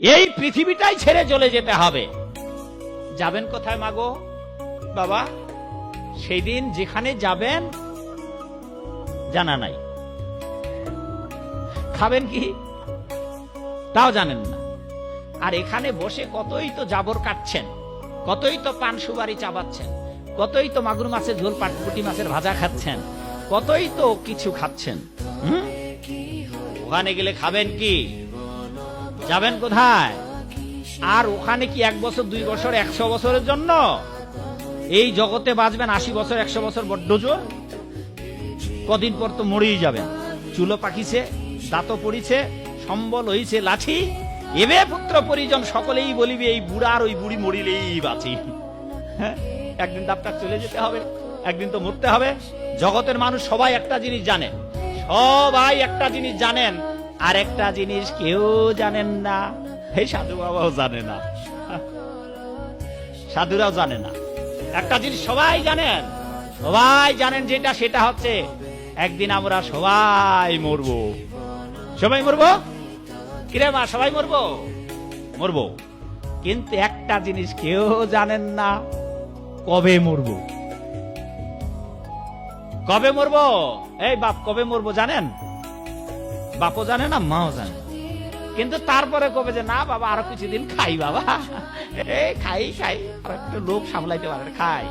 এই পৃথিবীটাই ছেড়ে চলে যেতে হবে। যাবেন কোথায় মাগো বাবা সেই দিন যেখানে যাবেন, জানা নাই। খাবেন কি? তাও জানেন না। আর এখানে বসে কতই তো জাবর কাটছেন, কতই তো পান সুবারি চাবাচ্ছেন, কতই তো মাগুর মাছের ঝোল পাটপুটি মাছের ভাজা খাচ্ছেন, কতই তো কিছু খাচ্ছেন? ওখানে গেলে খাবেন কি? যাবেন কোথায়? আর ওখানে কি এক বছর, দুই বছর, একশো বছরের জন্য? এই জগতে বাঁচবেন আশি বছর, একশো বছর বড্ড জোর। কদিন পর তো মরেই যাবেন। চুলো পাকিছে দাঁত পড়িছে, সম্বল হইছে লাঠি। এবে পুত্র পরিজন সকলেই বলিবে, এই বুড়া আর ওই বুড়ি মরিলেই বাঁচি। হ্যাঁ? একদিন ডাক্তার চলে যেতে হবে, একদিন তো মরতে হবে। জগতের মানুষ সবাই একটা জিনিস জানে। সবাই একটা জিনিস জানেন আর একটা জিনিস কেউ জানেন না। এই সাধু বাবাও জানে না। সাধুরাও জানে না। একটা জিনিস সবাই জানেন। সবাই জানেন যেটা, সেটা হচ্ছে একদিন আমরা সবাই মরবো। সবাই মরবো? কিরে মা, সবাই মরবো? মরবো। কিন্তু একটা জিনিস কেউ জানেন না, কবে মরবো? কবে মরবো? এই বাপ, কবে মরবো জানেন? বাপও জানে না, মাও জানে। কিন্তু তারপরে কবে যে, না বাবা, আরও কিছুদিন খাই বাবা। খাই খাই। আর একটু লোক সামলাইতে পারে, খাই।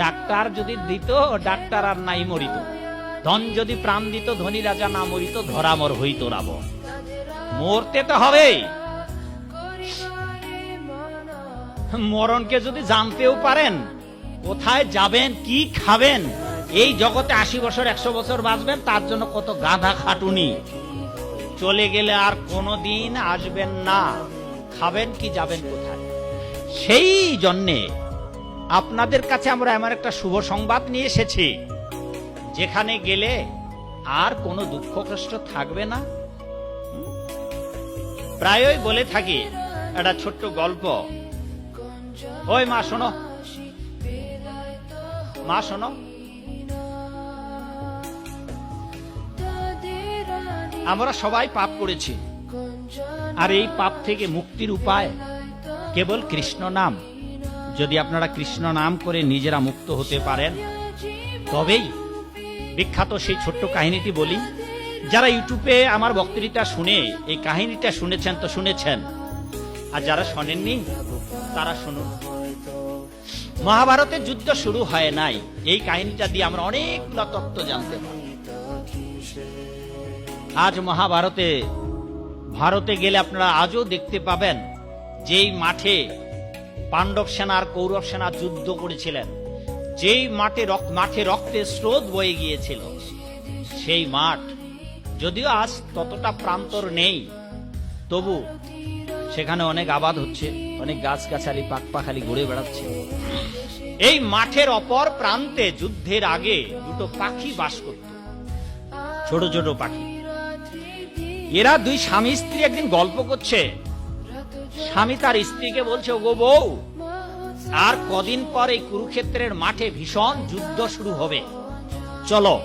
ডাক্তার যদি দিত, ডাক্তার আর নাই মরিত। ধন যদি প্রাণ দিত, ধনী রাজা না মরিত ধরামর হইত রাব মরতে তো হবেই। মরণকে যদি জানতেও পারেন কোথায় যাবেন, কি খাবেন? এই জগতে আশি বছর, একশো বছর বাঁচবেন, তার জন্য কত গাধা খাটুনি। চলে গেলে আর কোনো দিন আসবেন না। খাবেন কি, যাবেন কোথায়? সেই জন্যে আপনাদের কাছে আমরা এমন একটা শুভ সংবাদ নিয়ে এসেছি, যেখানে গেলে আর কোনো দুঃখ কষ্ট থাকবে না। প্রায়ই বলে থাকি, একটা ছোট্ট গল্প। ওই মা, শোনো মা, শোনো। আমরা সবাই পাপ করেছি। আর এই পাপ থেকে মুক্তির উপায় কেবল কৃষ্ণ নাম। যদি আপনারা কৃষ্ণ নাম করে নিজেরা মুক্ত হতে পারেন, তবেই বিখ্যাত সেই ছোট্ট কাহিনীটি বলি। যারা ইউটিউবে আমার বক্তৃতা শুনে, এই কাহিনীটা শুনেছেন তো শুনেছেন। আর যারা শোনেননি, তারা শুনুন। মহাভারতের যুদ্ধ শুরু হয় নাই। এই কাহিনীটা দিয়ে আমরা অনেকগুলো তত্ত্ব জানতে আজ মহাভারতে, ভারতে গেলে আপনারা আজও দেখতে পাবেন যেই মাঠে পাণ্ডব সেনা আর কৌরব সেনা যুদ্ধ করেছিলেন, যেই মাঠে মাঠে রক্তের স্রোত বয়ে গিয়েছিল, সেই মাঠ যদিও আজ ততটা প্রান্তর নেই, তবু সেখানে অনেক আবাদ হচ্ছে, অনেক গাছগাছালি, পাক পাখালি ঘুরে বেড়াচ্ছে। এই মাঠের অপর প্রান্তে যুদ্ধের আগে দুটো পাখি বাস করত। ছোট ছোট পাখি। এরা দুই স্বামী স্ত্রী একদিন গল্প করছে। স্বামী তার স্ত্রীকে বলছে, ওগো বউ, আর কদিন পর এই কুরুক্ষেত্রের মাঠে ভীষণ যুদ্ধ শুরু হবে। চলো,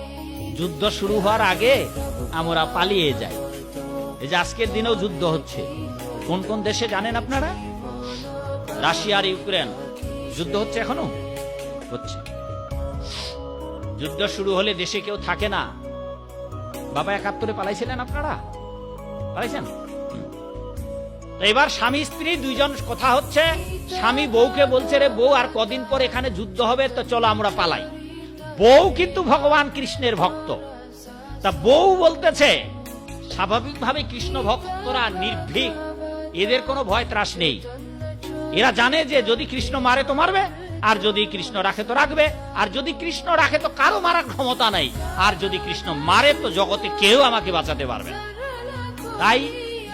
যুদ্ধ শুরু হওয়ার আগে আমরা পালিয়ে যাই। এই যে আজকের দিনেও যুদ্ধ হচ্ছে। কোন কোন দেশে জানেন আপনারা? রাশিয়া আর ইউক্রেন। যুদ্ধ হচ্ছে এখনও? হচ্ছে। যুদ্ধ শুরু হলে দেশে কেউ থাকে না। বাবা একাত্তরে পালাইছিলেন আপনারা? পালাইছেন? এবার স্বামী, স্ত্রী দুইজন কথা হচ্ছে, স্বামী বউকে বলছে, রে বউ, আর কদিন পর এখানে যুদ্ধ হবে, তো চলো আমরা পালাই। বউ কিন্তু ভগবান কৃষ্ণের ভক্ত। তা বউ বলতেছে, স্বাভাবিকভাবে কৃষ্ণ ভক্তরা নির্ভীক, এদের কোনো ভয় ত্রাস নেই। এরা জানে যে যদি কৃষ্ণ মারে তো মারবে আর যদি কৃষ্ণ রাখে তো রাখবে, আর যদি কৃষ্ণ রাখে তো কারও মারার ক্ষমতা নাই, আর যদি কৃষ্ণ মারে তো জগতে কেউ আমাকে বাঁচাতে পারবে তাই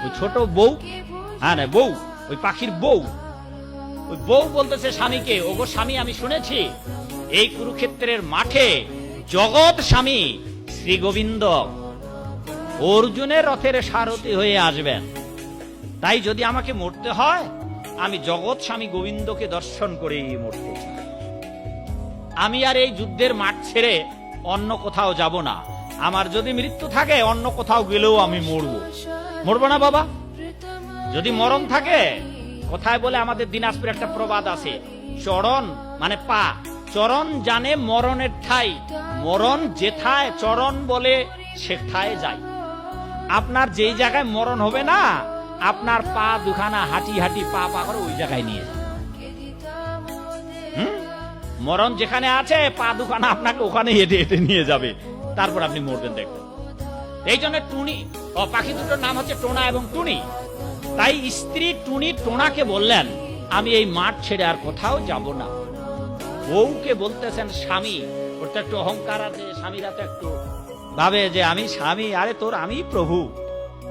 ওই ছোট বউ হ্যাঁ না, বউ, ওই পাখির বউ, ওই বউ বলতেছে স্বামীকে, ওগো স্বামী, আমি শুনেছি, এই কুরুক্ষেত্রের মাঠে জগৎ স্বামী শ্রী গোবিন্দ অর্জুনের রথের সারথি হয়ে আসবেন। তাই যদি আমাকে মরতে হয় আমি জগৎ স্বামী গোবিন্দকে দর্শন করেই মরতে চাই। আমি আর এই যুদ্ধের মাঠ ছেড়ে অন্য কোথাও যাব না। আমার যদি মৃত্যু থাকে, অন্য কোথাও গেলেও আমি মরবো। মরবো না বাবা? যদি মরণ থাকে, কোথায় বলে আমাদের দিনাজপুর একটা প্রবাদ আছে। চরণ মানে পা। চরণ জানে মরণের ঠাই। মরণ যেথায় চরণ বলে, সেথায় যায়। আপনার যেই জায়গায় মরণ হবে না আপনার পা দুখানা হাঁটি হাঁটি পা পা করে ওই জায়গায় নিয়ে? মরণ যেখানে আছে, পা দুখানা আপনাকে ওখানে হেঁটে হেঁটে নিয়ে যাবে। তারপর আপনি মরবেন দেখবেন। এই জন্য টুনি পাখি দুটোর নাম হচ্ছে টোনা এবং টুনি। তাই স্ত্রী টুনি টোনাকে বললেন, আমি এই মাঠ ছেড়ে আর কোথাও যাব না। বউকে বলতেছেন, স্বামী, ওর তো একটু অহংকার আছে, স্বামীরা তো একটু ভাবে যে আমি স্বামী, আরে তোর আমি প্রভু।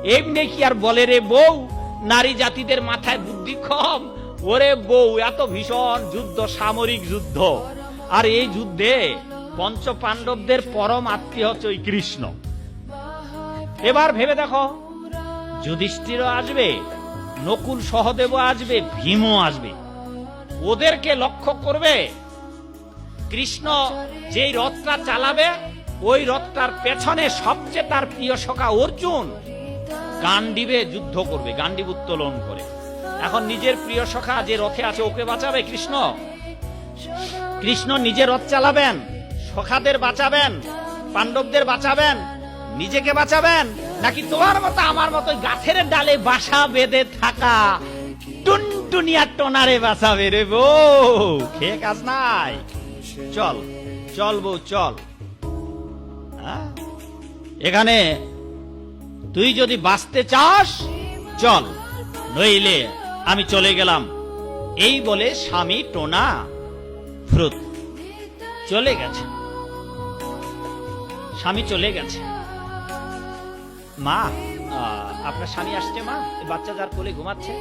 এমনি কি আর বলে রে বউ? নারী জাতিদের মাথায় বুদ্ধি কম। ওরে বউ, এত ভীষণ যুদ্ধ, সামরিক যুদ্ধ। আর এই যুদ্ধে পঞ্চ পাণ্ডবদের পরম আত্মীয় হচ্ছে ওই কৃষ্ণ। এবার ভেবে দেখো, যুধিষ্ঠিরও আসবে, নকুল সহদেবও আসবে, ভীমও আসবে। ওদেরকে লক্ষ্য করবে, কৃষ্ণ যেই রথটা চালাবে, ওই রথটার পেছনে সবচেয়ে তার প্রিয় সখা অর্জুন। গান্ডিবে যুদ্ধ করবে, গান্ডিব উত্তোলন করে। এখন নিজের প্রিয় সখা যে রথে আছে, ওকে বাঁচাবে কৃষ্ণ? কৃষ্ণ নিজে রথ চালাবেন, সখাদের বাঁচাবেন, পাণ্ডবদের বাঁচাবেন, নিজেকে বাঁচাবেন, নাকি তোমার মতো, আমার মতো গাছের ডালে বাসা বেঁধে থাকা টুনটুনিয়া টোনারে বাঁচাবে রে বউ? খেয়ে কাজ নাই। চল চল বউ, চল? এখানে তুই যদি বাঁচতে চাস, চল, নইলে আমি চলে গেলাম। এই বলে স্বামী টোনা ফ্রুত চলে গেছে। স্বামী চলে গেছে। মা আপনার স্বামী আসছে, মা? বাচ্চা যার কোলে ঘুমাচ্ছে।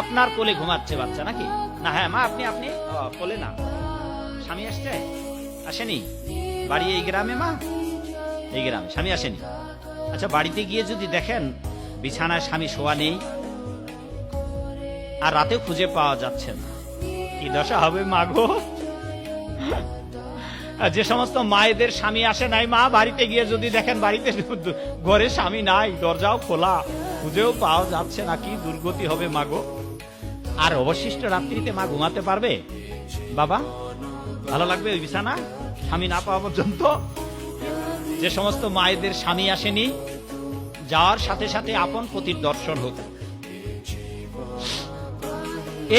আপনার কোলে ঘুমাচ্ছে বাচ্চা নাকি? না হ্যাঁ মা, আপনি আপনি কোলে না। স্বামী আসছে? আসেনি? বাড়ি এই গ্রামে, মা? এই গ্রামে। স্বামী আসেনি? আচ্ছা বাড়িতে গিয়ে যদি দেখেন, বিছানায় স্বামী শোয়া নেই, আর রাতে খুঁজে পাওয়া যাচ্ছে না, কি দশা হবে মা গো? যে সমস্ত মায়েদের স্বামী আসে নাই, মা, বাড়িতে গিয়ে যদি দেখেন, বাড়িতে ঘরে স্বামী নাই, দরজাও খোলা, খুঁজেও পাওয়া যাচ্ছে না, কি দুর্গতি হবে মা গো? আর অবশিষ্ট রাত্রিতে মা ঘুমাতে পারবে? বাবা, ভালো লাগবে ওই বিছানা? স্বামী না পাওয়া পর্যন্ত? যে সমস্ত মায়েদের স্বামী আসেনি যাওয়ার সাথে সাথে আপন পতির দর্শন হোক।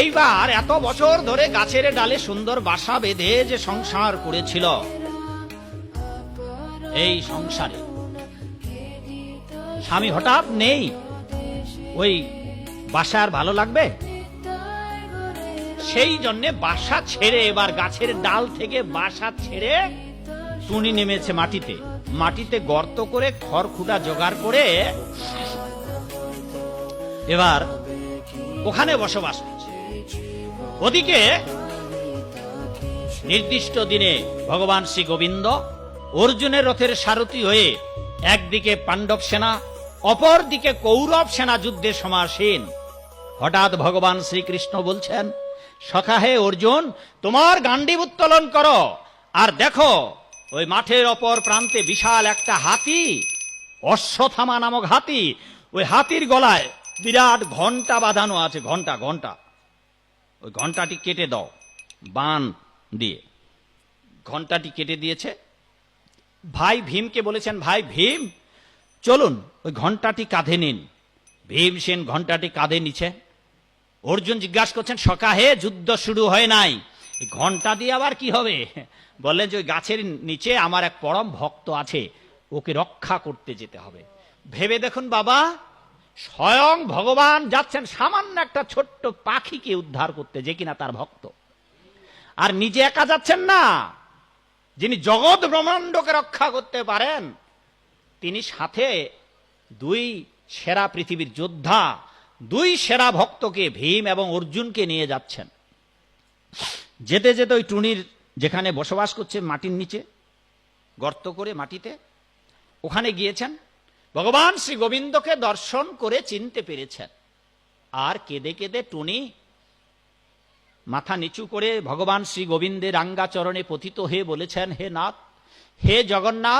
এইবার এত বছর ধরে গাছের ডালে সুন্দর বাসা বেঁধে যে সংসার করেছিল, এই সংসারে স্বামী হঠাৎ নেই, ওই বাসা আর ভালো লাগবে? সেই জন্যে বাসা ছেড়ে এবার গাছের ডাল থেকে বাসা ছেড়ে টুনি নেমেছে মাটিতে। মাটিতে গর্ত করে খড় খুঁটা জোগাড় করে এবার ওখানে বসবাস ওদিকে নির্দিষ্ট দিনে ভগবান শ্রী গোবিন্দ অর্জুনের রথের সারথি হয়ে একদিকে পাণ্ডব সেনা অপর দিকে কৌরব সেনা যুদ্ধে সমাসীন। হঠাৎ ভগবান শ্রীকৃষ্ণ বলছেন, সখা হে অর্জুন, তোমার গান্ডীব উত্তোলন করো, আর দেখো ওই মাঠের অপর প্রান্তে বিশাল একটা হাতি অশ্বথামা নামক হাতি, ওই হাতির গলায় বিরাট ঘণ্টা বাঁধানো আছে ঘণ্টা ঘণ্টা ওই ঘন্টাটি কেটে দাও, বান দিয়ে। ঘন্টাটি কেটে দিয়েছে। ভাই ভীমকে বলেছেন, ভাই ভীম, চলুন, ওই ঘন্টাটি কাঁধে নিন। ভীম সেন ঘন্টাটি কাঁধে নিছে অর্জুন জিজ্ঞাসা করছেন, সকাহে যুদ্ধ শুরু হয় নাই? ঘণ্টা দিয়ে আবার কি হবে? বললেন যে ওই গাছের নিচে আমার এক পরম ভক্ত আছে, ওকে রক্ষা করতে যেতে হবে। ভেবে দেখুন বাবা, স্বয়ং ভগবান যাচ্ছেন সামান্য একটা ছোট্ট পাখিকে উদ্ধার করতে, যে কিনা তার ভক্ত। আর নিজে একা যাচ্ছেন না, যিনি জগৎ ব্রহ্মাণ্ডকে রক্ষা করতে পারেন, তিনি সাথে দুই সেরা পৃথিবীর যোদ্ধা, দুই সেরা ভক্তকে ভীম এবং অর্জুনকে নিয়ে যাচ্ছেন। যেতে যেতে ওই টুনির যেখানে বসবাস করছে মাটির নিচে, গর্ত করে মাটিতে, ওখানে গিয়েছেন। ভগবান শ্রী গোবিন্দকে দর্শন করে চিনতে পেরেছেন। আর কেঁদে কেঁদে টুনি মাথা নিচু করে ভগবান শ্রী গোবিন্দের আঙ্গা চরণে পতিত হয়ে বলেছেন, হে নাথ, হে জগন্নাথ